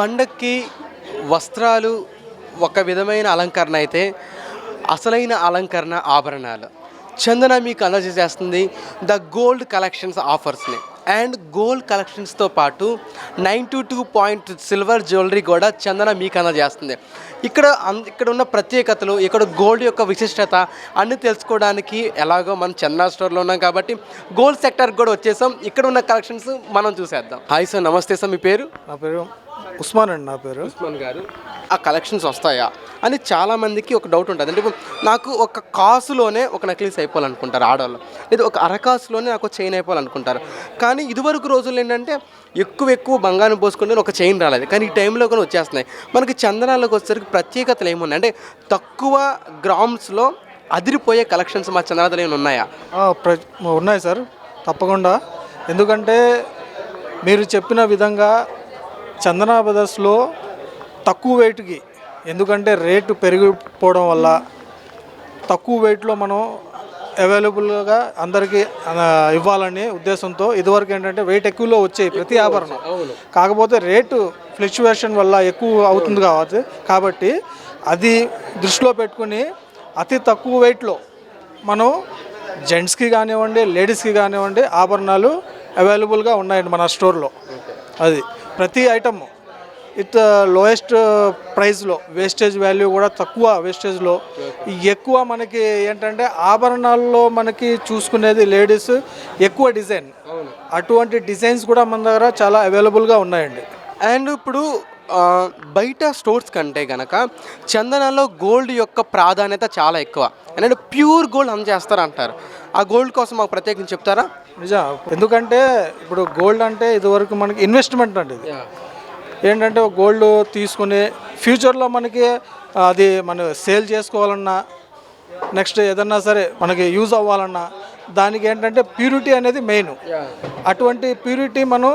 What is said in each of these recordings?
పండక్కి వస్త్రాలు ఒక విధమైన అలంకరణ అయితే అసలైన అలంకరణ ఆభరణాలు. చందన మీకు అందజేసేస్తుంది ద గోల్డ్ కలెక్షన్స్ ఆఫర్స్ని. అండ్ గోల్డ్ కలెక్షన్స్తో పాటు nine to two point silver jewellery కూడా చందన మీకు అందజేస్తుంది. ఇక్కడ అన్- ఇక్కడ ఉన్న ప్రత్యేకతలు ఇక్కడ గోల్డ్ యొక్క విశిష్టత అన్ని తెలుసుకోవడానికి ఎలాగో మనం చందన స్టోర్లో ఉన్నాం కాబట్టి గోల్డ్ సెక్టర్ కూడా వచ్చేసాం. ఇక్కడ ఉన్న కలెక్షన్స్ మనం చూసేద్దాం. హాయ్ సార్ నమస్తే సార్ మీ పేరు? నా పేరు ఉస్మాన్ అండి నా పేరు. ఉస్మాన్ గారు. ఆ కలెక్షన్స్ వస్తాయా? అని చాలామందికి ఒక డౌట్ ఉంటుంది. అంటే నాకు ఒక కాసులోనే ఒక నెక్లెస్ అయిపోవాలనుకుంటారు ఆడవాళ్ళు. లేదా ఒక అరకాసులోనే నాకు చైన్ అయిపోవాలనుకుంటారు. కానీ ఇదివరకు రోజుల్లో ఏంటంటే ఎక్కువ ఎక్కువ బంగారం పోసుకుంటే ఒక చైన్ రాలేదు. కానీ ఈ టైంలో కూడా వచ్చేస్తున్నాయి. మనకి చందనాలకు వచ్చేసరికి ప్రత్యేకతలు ఏమున్నాయి? అంటే తక్కువ గ్రామ్స్లో అదిరిపోయే కలెక్షన్స్ మా చందనాలు ఏమైనా ఉన్నాయా? ఉన్నాయి సార్. తప్పకుండా. ఎందుకంటే మీరు చెప్పిన విధంగా చందన బ్రదర్స్లో తక్కువ వెయిట్కి ఎందుకంటే రేటు పెరిగిపోవడం వల్ల తక్కువ వెయిట్లో మనం అవైలబుల్గా అందరికీ ఇవ్వాలనే ఉద్దేశంతో ఇదివరకు ఏంటంటే వెయిట్ ఎక్కువలో వచ్చాయి ప్రతి ఆభరణం. కాకపోతే రేటు ఫ్లక్చువేషన్ వల్ల ఎక్కువ అవుతుంది కాబట్టి కాబట్టి అది దృష్టిలో పెట్టుకుని అతి తక్కువ వెయిట్లో మనం జెంట్స్కి కానివ్వండి లేడీస్కి కానివ్వండి ఆభరణాలు అవైలబుల్గా ఉన్నాయండి మన స్టోర్లో. అది. ప్రతి ఐటమ్ ఇట్ లోయెస్ట్ ప్రైస్లో వేస్టేజ్ వాల్యూ కూడా తక్కువ వేస్టేజ్లో ఎక్కువ మనకి ఏంటంటే ఆభరణాల్లో మనకి చూసుకునేది లేడీస్ ఎక్కువ డిజైన్ అటువంటి డిజైన్స్ కూడా మన దగ్గర చాలా అవైలబుల్గా ఉన్నాయండి. అండ్ ఇప్పుడు బయట స్టోర్స్ కంటే గనక చందనాలో గోల్డ్ యొక్క ప్రాధాన్యత చాలా ఎక్కువ. అంటే ప్యూర్ గోల్డ్ అందజేస్తారు అంటారు ఆ గోల్డ్ కోసం మాకు ప్రత్యేకించి చెప్తారా? నిజం ఎందుకంటే ఇప్పుడు గోల్డ్ అంటే ఇదివరకు మనకి ఇన్వెస్ట్మెంట్ ఇది. ఏంటంటే గోల్డ్ తీసుకుని ఫ్యూచర్లో మనకి అది మనం సేల్ చేసుకోవాలన్నా నెక్స్ట్ ఏదన్నా సరే మనకి యూజ్ అవ్వాలన్నా దానికి ఏంటంటే ప్యూరిటీ అనేది మెయిన్. అటువంటి ప్యూరిటీ మనం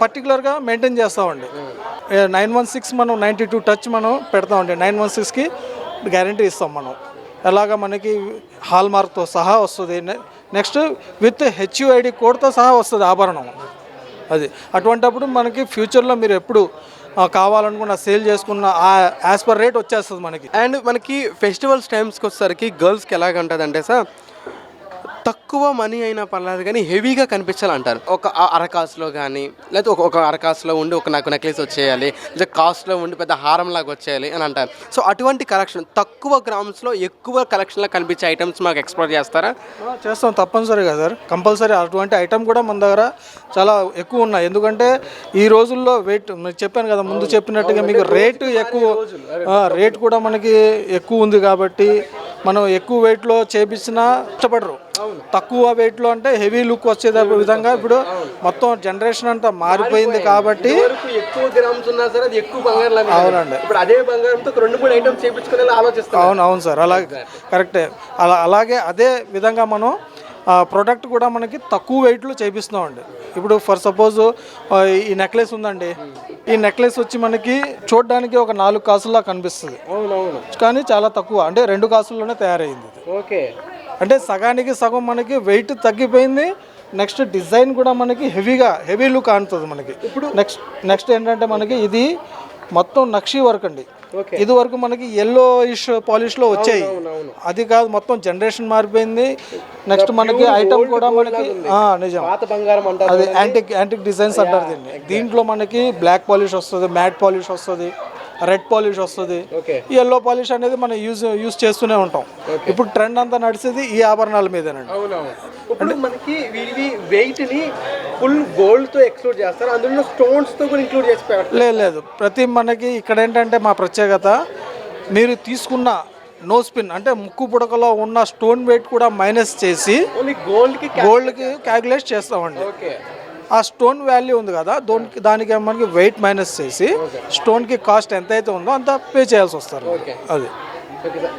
పర్టికులర్గా మెయింటైన్ చేస్తామండి. నైన్ వన్ సిక్స్ మనం నైంటీ టూ టచ్ మనం పెడతామండి. నైన్ వన్ సిక్స్కి గ్యారంటీ ఇస్తాం మనం. ఎలాగ మనకి హాల్ మార్క్తో సహా వస్తుంది. నెక్స్ట్ విత్ హెచ్యుఐడి కోడ్తో సహా వస్తుంది ఆభరణం. అది. అటువంటప్పుడు మనకి ఫ్యూచర్లో మీరు ఎప్పుడు కావాలనుకున్న సేల్ చేసుకున్న యాజ్ పర్ రేట్ వచ్చేస్తుంది మనకి. అండ్ మనకి ఫెస్టివల్స్ టైమ్స్కి వచ్చేసరికి గర్ల్స్కి ఎలాగంటుందంటే సార్ తక్కువ మనీ అయినా పర్లేదు కానీ హెవీగా కనిపించాలంటారు. ఒక అరకాసులో కానీ లేకపోతే ఒక ఒక అరకాసులో ఉండి ఒక నాకు నెక్లెస్ వచ్చేయాలి లేదా కాస్ట్లో ఉండి పెద్ద హారం లాగా వచ్చేయాలి అని అంటారు. సో అటువంటి కలెక్షన్ తక్కువ గ్రామ్స్లో ఎక్కువ కలెక్షన్లో కనిపించే ఐటమ్స్ మాకు ఎక్స్ప్లోర్ చేస్తారా? చేస్తాం తప్పనిసరిగా సార్. కంపల్సరీ అటువంటి ఐటమ్ కూడా మన దగ్గర చాలా ఎక్కువ ఉన్నాయి. ఎందుకంటే ఈ రోజుల్లో వెయిట్ మీకు చెప్పాను కదా ముందు చెప్పినట్టుగా మీకు రేటు ఎక్కువ రేట్ కూడా మనకి ఎక్కువ ఉంది కాబట్టి మనం ఎక్కువ వెయిట్లో చేపించినా ఇష్టపడరు. తక్కువ వెయిట్లో అంటే హెవీ లుక్ వచ్చే విధంగా ఇప్పుడు మొత్తం జనరేషన్ అంతా మారిపోయింది కాబట్టి ఎక్కువ గ్రామ్స్ ఉన్నా సరే అది ఎక్కువ బంగారం అవునండి. ఇప్పుడు అదే బంగారంతో రెండు మూడు ఐటమ్స్ చేయించుకునే ఆలోచిస్తాం అవును అవును సార్. అలాగే కరెక్టే. అలా అలాగే అదే విధంగా మనం ప్రోడక్ట్ కూడా మనకి తక్కువ వెయిట్లో చేపిస్తున్నామండి. ఇప్పుడు ఫర్ సపోజ్ ఈ నెక్లెస్ ఉందండి. ఈ నెక్లెస్ వచ్చి మనకి చూడడానికి ఒక నాలుగు కాసుల్లా కనిపిస్తుంది. కానీ చాలా తక్కువ అంటే రెండు కాసుల్లోనే తయారైంది ఓకే. అంటే సగానికి సగం మనకి వెయిట్ తగ్గిపోయింది. నెక్స్ట్ డిజైన్ కూడా మనకి హెవీగా హెవీ లుక్ ఆడుతుంది మనకి. ఇప్పుడు నెక్స్ట్ నెక్స్ట్ ఏంటంటే మనకి ఇది మొత్తం నక్షి వర్క్ అండి. ఇది వరకు మనకి ఎల్లో ఇష్ పాలిష్లో వచ్చాయి. అది కాదు మొత్తం జనరేషన్ మారిపోయింది. నెక్స్ట్ మనకి ఐటమ్ కూడా మనకి నిజం. అది యాంటిక్ యాంటిక్ డిజైన్స్ అంటారు దీన్ని. దీంట్లో మనకి బ్లాక్ పాలిష్ వస్తుంది మ్యాట్ పాలిష్ వస్తుంది. రెడ్ పాలిష్ వస్తుంది. ఎల్లో పాలిష్ అనేది మనం యూజ్ యూజ్ చేస్తూనే ఉంటాం. ఇప్పుడు ట్రెండ్ అంతా నడిచేది ఈ ఆభరణాల మీదేనండి. ఇప్పుడు మనకి వీరి వెయిట్ని ఫుల్ గోల్డ్తో ఎక్స్క్లూడ్ చేస్తారు. అందులో స్టోన్స్తో కూడా ఇంక్లూడ్ చేసి లేదు లేదు. ప్రతి మనకి ఇక్కడ ఏంటంటే మా ప్రత్యేకత మీరు తీసుకున్న నో స్పిన్ అంటే ముక్కు పుడకలో ఉన్న స్టోన్ వెయిట్ కూడా మైనస్ చేసి ఓన్లీ గోల్డ్కి గోల్డ్కి క్యాలిక్యులేట్ చేస్తామండి. ఆ స్టోన్ వాల్యూ ఉంది కదా దానికి దానికి మనకి వెయిట్ మైనస్ చేసి స్టోన్కి కాస్ట్ ఎంత అయితే ఉందో అంత పే చేయాల్సి వస్తారు. అది.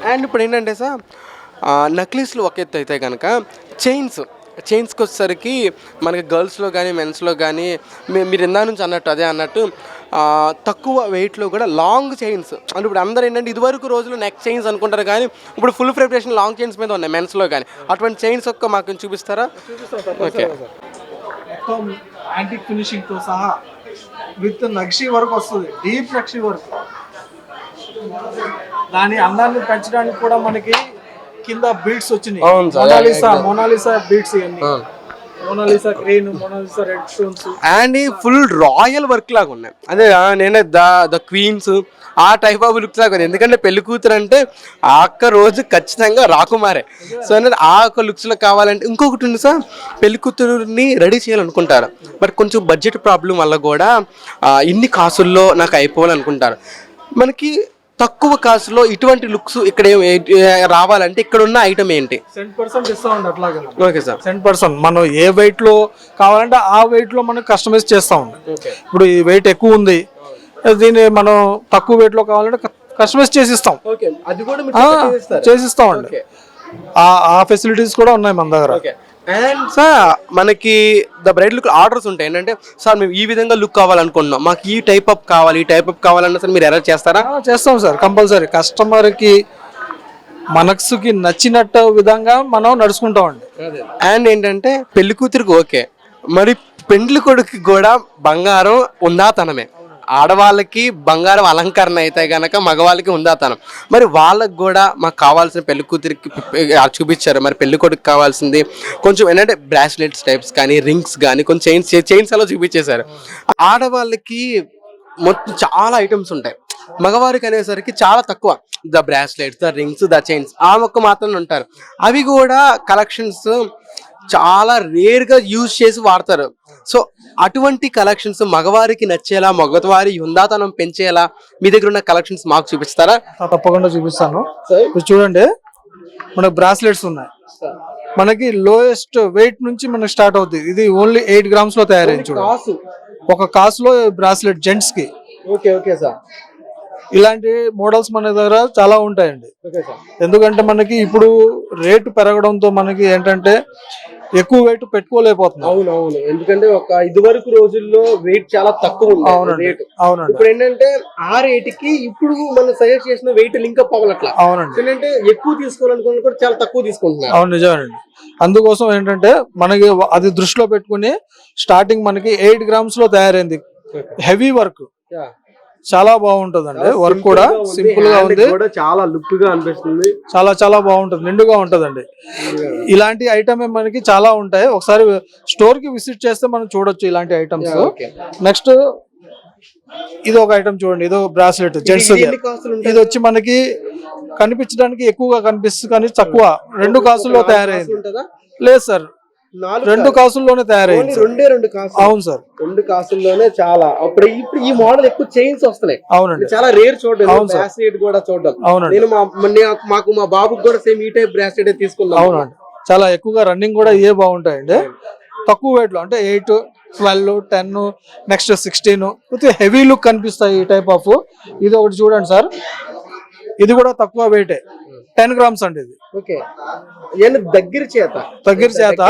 అండ్ ఇప్పుడు ఏంటంటే సార్ నక్లీస్లు ఒక ఎత్తు అయితే కనుక చైన్స్ చైన్స్కి వచ్చేసరికి మనకి గర్ల్స్లో కానీ మెన్స్లో కానీ మీ- మీరు ఇందా నుంచి అన్నట్టు అదే అన్నట్టు తక్కువ వెయిట్లో కూడా లాంగ్ చైన్స్ అంటే ఇప్పుడు అందరూ ఏంటంటే ఇదివరకు రోజులు నెక్ చైన్స్ అనుకుంటారు కానీ ఇప్పుడు ఫుల్ ప్రిపరేషన్ లాంగ్ చైన్స్ మీద ఉన్నాయి మెన్స్లో కానీ. అటువంటి చైన్స్ ఒక్క మాకు చూపిస్తారా? ఓకే. మొత్తం యాంటిక్ ఫినిషింగ్తో సహా విత్ నక్షి వర్క్ వస్తుంది డీప్ నక్షి వర్క్ దాని అందాన్ని పెంచడానికి కూడా మనకి కింద బీడ్స్ వచ్చినాయి. Mona Lisa Mona Lisa beads ఇవన్నీ. Mona Lisa green red stones. And full royal work లాగా ఉన్నాయి. అదే నేను నేనే ద ద క్వీన్స్ ఆ టైప్ ఆఫ్ లుక్స్ లాగా ఉంది. ఎందుకంటే పెళ్ళి కూతురు అంటే ఆ ఒక్క రోజు ఖచ్చితంగా రాకుమారే. సో అనేది ఆ ఒక్క లుక్స్లో కావాలంటే ఇంకొకటి ఉంది సార్ పెళ్ళి కూతురుని రెడీ చేయాలనుకుంటారు. బట్ కొంచెం బడ్జెట్ ప్రాబ్లం వల్ల కూడా ఇన్ని కాసుల్లో నాకు అయిపోవాలనుకుంటారు. మనకి తక్కువ కాసులో ఇటువంటి లుక్స్ ఇక్కడ రావాలంటే ఇక్కడ ఉన్న ఐటమ్ ఏంటి? సెంట్ అట్లాగే ఓకే సార్. సెంట్ మనం ఏ వెయిట్లో కావాలంటే ఆ వెయిట్లో మనం కస్టమైజ్ చేస్తామండి ఓకే. ఇప్పుడు ఈ వెయిట్ ఎక్కువ ఉంది దీన్ని మనం తక్కువ వెయిట్లో కావాలంటే కస్టమైజ్ చేసిస్తాం. కూడా మీరు ఆ, ఫెసిలిటీస్ కూడా ఉన్నాయి మన దగ్గర. అండ్ సార్ మనకి ద బ్రైడ్ లుక్ ఆర్డర్స్ ఉంటాయి. ఏంటంటే సార్ మేము ఈ విధంగా లుక్ కావాలనుకుంటున్నాం. మాకు ఈ టైప్ అప్ కావాలి ఈ టైప్ అప్ కావాలన్నా సార్ మీరు ఎలా చేస్తారా? చేస్తాం సార్ కంపల్సరీ. కస్టమర్కి మనసుకి నచ్చినట్టు విధంగా మనం నడుచుకుంటామండి అండ్. ఏంటంటే పెళ్ళి కూతురికి ఓకే. మరి పెండ్లి కొడుకు కూడా బంగారం ఉందాతనమే. ఆడవాళ్ళకి బంగారం అలంకరణ అయితే గనక మగవాళ్ళకి ఉందాతనం. మరి వాళ్ళకి కూడా మాకు కావాల్సిన పెళ్ళి కూతురికి చూపించారు. మరి పెళ్ళి కొడుకు కావాల్సింది. కొంచెం ఏంటంటే బ్రాస్లెట్స్ టైప్స్ కానీ రింగ్స్ కానీ కొంచెం చైన్స్ చైన్స్ అలా చూపించేశారు. ఆడవాళ్ళకి మొత్తం చాలా ఐటమ్స్ ఉంటాయి. మగవారికి అనేసరికి చాలా తక్కువ. The bracelets the rings the chains ఆ మొక్క మాత్రమే ఉంటారు. అవి కూడా కలెక్షన్స్ చాలా రేర్గా యూజ్ చేసి వాడతారు. సో అటువంటి కలెక్షన్స్ మగవారికి నచ్చేలా మగవారి హుందాతనం పెంచేలా మీ దగ్గర ఉన్న కలెక్షన్స్ మాకు చూపిస్తారా? తప్పకుండా చూపిస్తాను. చూడండి మనకు బ్రాస్లెట్స్ ఉన్నాయి. మనకి లోయెస్ట్ వెయిట్ నుంచి మనకి స్టార్ట్ అవుతుంది ఇది ఓన్లీ ఎయిట్ గ్రామ్స్లో తయారైంది చూడండి. ఒక కాసులో బ్రాస్లెట్ జెంట్స్కి. ఓకే ఓకే సార్ ఇలాంటి మోడల్స్ మన దగ్గర చాలా ఉంటాయండి. ఎందుకంటే మనకి ఇప్పుడు రేటు పెరగడంతో మనకి ఏంటంటే ఎక్కువ వెయిట్ పెట్టుకోలేకపోతున్నాం అవును అవును ఎందుకంటే ఒక ఇదివరకు రోజుల్లో వెయిట్ చాలా తక్కువ ఉంది అవునండి. రేటు అవునండి. ఇప్పుడు ఏంటంటే ఆ రేటుకి ఇప్పుడు మనం సజెస్ట్ చేసిన వెయిట్ లింక్ అప్ అవ్వనట్ల అవునండి. ఏంటంటే ఎక్కువ తీసుకోవాలనుకున్న కూడా చాలా తక్కువ తీసుకుంటున్నారు. అవును నిజమేనండి. అందుకోసం ఏంటంటే మనకి అది దృష్టిలో పెట్టుకుని స్టార్టింగ్ మనకి ఎయిట్ గ్రామ్స్లో తయారైంది. హెవీ వర్క్ చాలా బాగుంటుందండి. వర్క్ కూడా సింపుల్గా ఉంది. చాలా లుక్గా అనిపిస్తుంది. చాలా చాలా బాగుంటుంది. నిండుగా ఉంటుందండి. ఇలాంటి ఐటమ్ మనకి చాలా ఉంటాయి. ఒకసారి స్టోర్కి విజిట్ చేస్తే మనం చూడొచ్చు ఇలాంటి ఐటమ్స్ నెక్స్ట్ ఇది ఒక ఐటమ్ చూడండి. ఇది బ్రాస్లెట్ జెంట్స్ ఇది వచ్చి మనకి కనిపించడానికి ఎక్కువగా కనిపిస్తుంది కానీ తక్కువ. రెండు కాసుల్లో తయారైంది. లేదు సార్ రెండు కాసుల్లోనే తయారైంది. రెండే రెండు కాసులు. అవును సార్. రెండు కాసుల్లోనే చాలా. అప్పుడు ఇప్పుడు ఈ మోడల్ ఎక్కువ చైన్స్ వస్తున్నాయి అవునండి. చాలా రేర్ చూడడం అవును. బ్రాస్లెట్ కూడా చూడడం అవునండి. నేను మా మాకు మా బాబుకి కూడా సేమ్ ఈ టైప్ బ్రాస్లెట్ తీసుకున్నాను అవునండి. చాలా ఎక్కువగా రన్నింగ్ కూడా ఏ బాగుంటాయండి. తక్కువ weight లో అంటే eight twelve ten next sixteen heavy look కనిపిస్తాయి ఈ టైప్ ఆఫ్ ఇది ఒకటి చూడండి సార్. ఇది కూడా తక్కువ వెయిటే టెన్ గ్రామ్స్ అండి ఇది. ఓకే. దగ్గర చేత? దగ్గర చేత?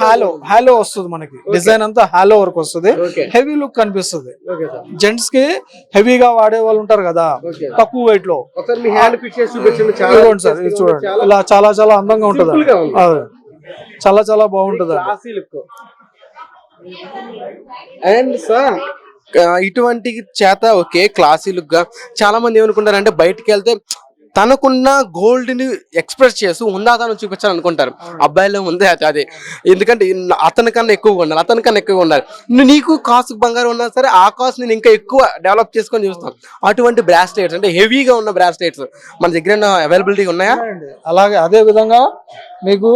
హాలో హాలో వస్తుంది మనకి. డిజైన్ అంతా హాలో వర్క్ వస్తుంది. హెవీ లుక్ కనిపిస్తుంది. Okay sir. జెంట్స్కి హెవీగా వాడే వాళ్ళు ఉంటారు కదా తక్కువ వెయిట్లో. సార్ చూడండి. ఇలా చాలా చాలా అందంగా ఉంటుంది. చాలా చాలా బాగుంటుంది క్లాసీ లుక్ అండ్ సార్ ఇటువంటి చేత ఓకే క్లాసీ లుక్గా చాలా మంది ఏమనుకుంటారంటే బయటికి వెళ్తే తనకున్న గోల్డ్ని ఎక్స్ప్రెస్ చేస్తూ ఉందాతనం చూపించాలనుకుంటారు. అబ్బాయిలో ఉంది అది అదే. ఎందుకంటే అతనికన్నా ఎక్కువగా ఉండాలి అతనికన్నా ఎక్కువగా ఉండాలి. నీకు కాస్ట్ బంగారం ఉన్నా సరే ఆ కాస్ట్ నేను ఇంకా ఎక్కువ డెవలప్ చేసుకొని చూస్తాం అటువంటి బ్రాస్లెట్స్ అంటే హెవీగా ఉన్న బ్రాస్లెట్స్ మన దగ్గర అవైలబిలిటీ ఉన్నాయా? అలాగే అదే విధంగా మీకు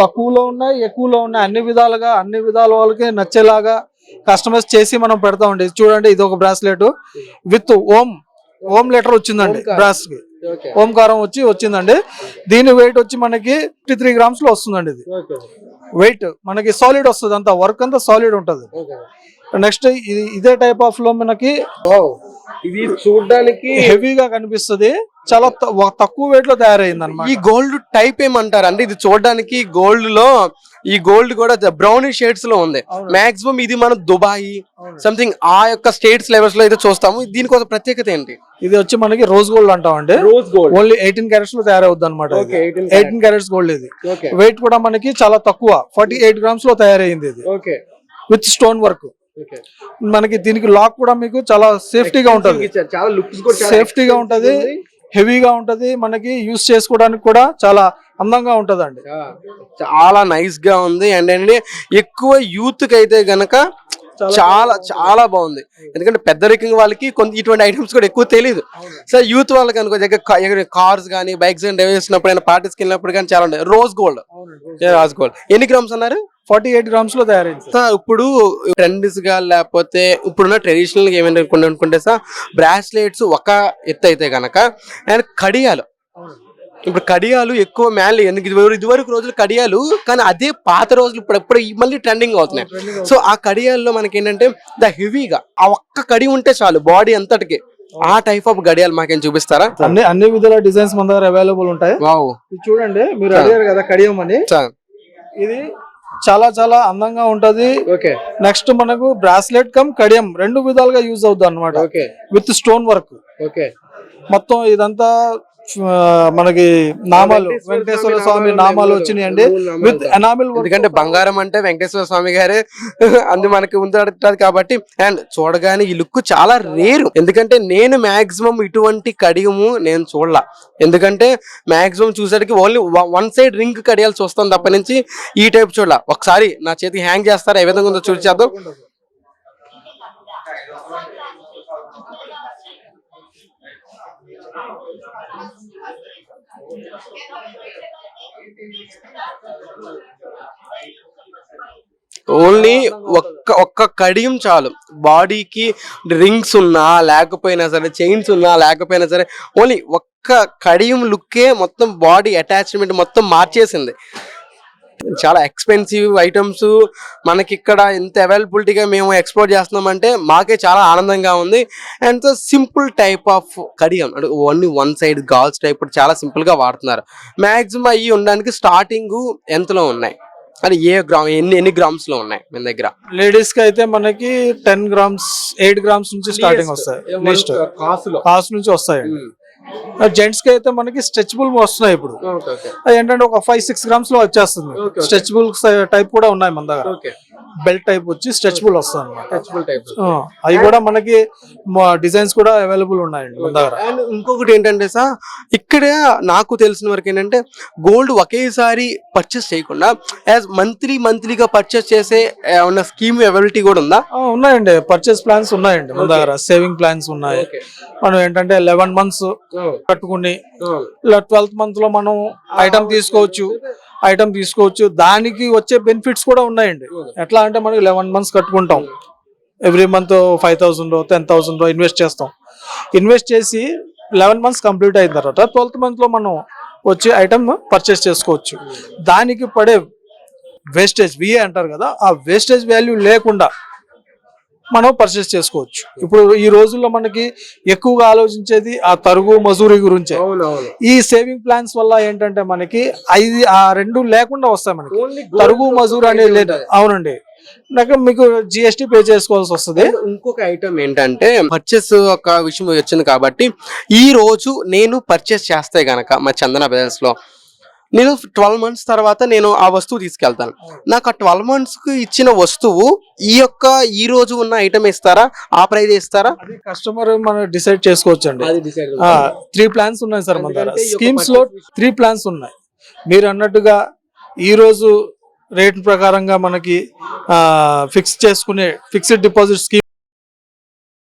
తక్కువలో ఉన్నాయి ఎక్కువలో ఉన్నాయి. అన్ని విధాలుగా అన్ని విధాల వాళ్ళకి నచ్చేలాగా కస్టమైజ్ చేసి మనం పెడతామండి. చూడండి ఇది ఒక bracelet with Om Om letter వచ్చిందండి బ్రాస్కి ఓకే ఓంకారం వచ్చి వచ్చిందండి. దీని వెయిట్ వచ్చి మనకి ఫిఫ్టీ త్రీ గ్రామ్స్లో వస్తుందండి ఇది. వెయిట్ మనకి సాలిడ్ వస్తుంది. అంతా వర్క్ అంతా సాలిడ్ ఉంటుంది. నెక్స్ట్ ఇది ఇదే టైప్ ఆఫ్లో మనకి ఇది చూడడానికి హెవీగా కనిపిస్తుంది. చాలా తక్కువ వెయిట్లో తయారైంది అనమాట ఈ గోల్డ్ టైప్ ఏమంటారు? అంటే ఇది చూడడానికి గోల్డ్లో ఈ గోల్డ్ కూడా బ్రౌన్ షేడ్స్లో ఉంది. మాక్సిమం ఇది మనం దుబాయ్ సంథింగ్ ఆ యొక్క స్టేట్స్ లెవెల్స్లో అయితే చూస్తాము. దీనికోసం ప్రత్యేకత ఏంటి? ఇది వచ్చి మనకి రోజ్ గోల్డ్ అంటామండి. రోజ్ గోల్డ్ ఓన్లీ ఎయిటీన్ క్యారెట్స్లో తయారవుద్ది అనమాట ఎయిటీన్ క్యారెట్స్ గోల్డ్ ఇది. వెయిట్ కూడా మనకి చాలా తక్కువ. ఫార్టీ ఎయిట్ గ్రామ్స్లో తయారైంది ఇది. విత్ స్టోన్ వర్క్ మనకి దీనికి లాక్ కూడా మీకు చాలా సేఫ్టీగా ఉంటుంది. సేఫ్టీగా ఉంటది హెవీగా ఉంటది. మనకి యూస్ చేసుకోవడానికి కూడా చాలా అందంగా ఉంటదండి. చాలా నైస్గా ఉంది. అండ్ అండి ఎక్కువ యూత్కి అయితే గనక చాలా చాలా బాగుంది. ఎందుకంటే పెద్దరికం వాళ్ళకి కొంత ఇటువంటి ఐటమ్స్ కూడా ఎక్కువ తెలియదు సో యూత్ వాళ్ళకి అనుకో దగ్గర కార్స్ కానీ బైక్స్ కానీ డ్రైవ్ చేసినప్పుడు పార్టీస్కి వెళ్ళినప్పుడు కానీ చాలా ఉంటాయి రోజ్ గోల్డ్ రోజ్ గోల్డ్ ఎన్ని గ్రామ్స్ అన్నారు? ఫార్టీ ఎయిట్ గ్రామ్స్లో తయారైంది సార్. ఇప్పుడు ట్రెండ్స్గా లేకపోతే ఇప్పుడున్న ట్రెడిషనల్ ఏమైనా కొన్ని అనుకుంటే సార్ బ్రాస్లెట్స్ ఒక ఎత్తు అయితే గనక అండ్ కడియాలు. ఇప్పుడు కడియాలు ఎక్కువ మ్యాన్లీ ఎందుకు? ఇదివరకు ఇదివరకు రోజులు కడియాలు కానీ అదే పాత రోజులు ఇప్పుడు ఎప్పుడు మళ్ళీ ట్రెండింగ్ అవుతున్నాయి. సో ఆ కడియాల్లో మనకి ఏంటంటే ద హెవీగా ఆ ఒక్క కడి ఉంటే చాలు బాడీ అంతటికి. ఆ టైప్ ఆఫ్ గడియాలు మాకేం చూపిస్తారా? అన్ని అన్ని విధాల డిజైన్స్ మన దగ్గర అవైలబుల్ ఉంటాయి. వావ్. ఇది చూడండి మీరు అడిగారు కదా కడియం అని. ఇది చాలా చాలా అందంగా ఉంటది. ఓకే. నెక్స్ట్ మనకు బ్రాస్లెట్ కమ్ కడియం రెండు విధాలుగా యూజ్ అవుతుంది అనమాట okay. With stone work okay. మొత్తం ఇదంతా మనకి నామాలు వెంకటేశ్వర స్వామి నామాలు. వచ్చినాయండి. విత్. ఎనామిల్ ఎందుకంటే బంగారం అంటే వెంకటేశ్వర స్వామి గారే అందు మనకి ఉంటుంటది కాబట్టి అండ్ చూడగానే ఈ లుక్ చాలా రేరు. ఎందుకంటే నేను మాక్సిమం ఇటువంటి కడియము నేను చూడలా. ఎందుకంటే మాక్సిమం చూసేటికి ఓన్లీ వన్ సైడ్ రింగ్ కడియాలు చూస్తాను తప్ప నుంచి ఈ టైప్ చూడాల. ఒకసారి నా చేతికి హ్యాంగ్ చేస్తారా? ఏ విధంగా ఉందో చూసేద్దాం ఓన్లీ ఒక్క ఒక్క కడియం చాలు. బాడీకి రింగ్స్ ఉన్నా లేకపోయినా సరే చైన్స్ ఉన్నా లేకపోయినా సరే ఓన్లీ ఒక్క కడియం లుక్కే మొత్తం బాడీ అటాచ్మెంట్ మొత్తం మార్చేసింది. చాలా ఎక్స్పెన్సివ్ ఐటమ్స్ మనకి ఇక్కడ ఎంత అవైలబిలిటీగా మేము ఎక్స్పోర్ట్ చేస్తున్నామంటే మాకే చాలా ఆనందంగా ఉంది. అండ్ సింపుల్ టైప్ ఆఫ్ కడియం అంటే only one side gals type చాలా సింపుల్గా వాడుతున్నారు. మాక్సిమం అయ్యి ఉండడానికి స్టార్టింగ్ ఎంతలో ఉన్నాయి? అది ఏ గ్రామ్ ఎన్ని ఎన్ని గ్రామ్స్లో ఉన్నాయి మన దగ్గర? లేడీస్కి అయితే మనకి టెన్ గ్రామ్స్ ఎయిట్ గ్రామ్స్ నుంచి స్టార్టింగ్ వస్తాయి. కాస్ట్ నుంచి వస్తాయి జెంట్స్కి అయితే మనకి స్ట్రెచబుల్ వస్తున్నాయి ఇప్పుడు. అది ఏంటంటే ఒక ఫైవ్ సిక్స్ గ్రామ్స్లో వచ్చేస్తుంది. స్ట్రెచబుల్ టైప్ కూడా ఉన్నాయి మన దగ్గర. బెల్ట్ టైప్ వచ్చి స్ట్రెచబుల్ వస్తుంది అనమాట టైప్ అవి కూడా మనకి డిజైన్స్ కూడా అవైలబుల్ ఉన్నాయండి మన దగ్గర. అండ్ ఇంకొకటి ఏంటంటే సార్ ఇక్కడ నాకు తెలిసిన వరకు ఏంటంటే గోల్డ్ ఒకేసారి పర్చేస్ చేయకుండా యాజ్ మంత్లీ మంత్లీగా పర్చేస్ చేసే ఉన్న స్కీమ్ అవైలబిలిటీ కూడా ఉందా? ఉన్నాయండి. పర్చేస్ ప్లాన్స్ ఉన్నాయండి మన దగ్గర. సేవింగ్ ప్లాన్స్ ఉన్నాయి. మనం ఏంటంటే లెవెన్ మంత్స్ కట్టుకుని ట్వెల్త్ మంత్లో మనం ఐటమ్ తీసుకోవచ్చు. ఐటమ్ తీసుకోవచ్చు. దానికి వచ్చే బెనిఫిట్స్ కూడా ఉన్నాయండి. ఎట్లా అంటే మనకి లెవెన్ మంత్స్ కట్టుకుంటాం. Every month five thousand ten thousand invest చేస్తాం. ఇన్వెస్ట్ చేసి లెవెన్ మంత్స్ కంప్లీట్ అయిన తర్వాత ట్వెల్త్ మంత్లో మనం వచ్చి ఐటమ్ పర్చేస్ చేసుకోవచ్చు. దానికి పడే వేస్టేజ్ విఏ అంటారు కదా ఆ వేస్టేజ్ వాల్యూ లేకుండా మనం పర్చేస్ చేసుకోవచ్చు. ఇప్పుడు ఈ రోజుల్లో మనకి ఎక్కువగా ఆలోచించేది ఆ తరుగు మజూరి గురించే. ఈ సేవింగ్ ప్లాన్స్ వల్ల ఏంటంటే మనకి ఐదు ఆ రెండు లేకుండా వస్తాయి మనకి. తరుగు మజూరు అనేది లేదు. అవునండి. నాకు మీకు జిఎస్టీ పే చేసుకోవాల్సి వస్తుంది. ఇంకొక ఐటమ్ ఏంటంటే పర్చేస్ ఒక విషయం వచ్చింది కాబట్టి ఈ రోజు నేను పర్చేస్ చేస్తే గనక మా చందన బ్రదర్స్లో నేను ట్వెల్వ్ మంత్స్ తర్వాత నేను ఆ వస్తువు తీసుకెళ్తాను. నాకు ఆ ట్వెల్వ్ మంత్స్కి ఇచ్చిన వస్తువు ఈ యొక్క ఈ రోజు ఉన్న ఐటమ్ ఇస్తారా ఆ ప్రైజ్ ఇస్తారా అది కస్టమర్ మనం డిసైడ్ చేసుకోవచ్చు అండి అది డిసైడ్ త్రీ ప్లాన్స్ ఉన్నాయి సార్ మన దగ్గర. స్కీమ్స్లో త్రీ ప్లాన్స్ ఉన్నాయి. మీరు అన్నట్టుగా ఈ రోజు రేట్ ప్రకారంగా మనకి ఫిక్స్ చేసుకునే ఫిక్స్డ్ డిపాజిట్ స్కీమ్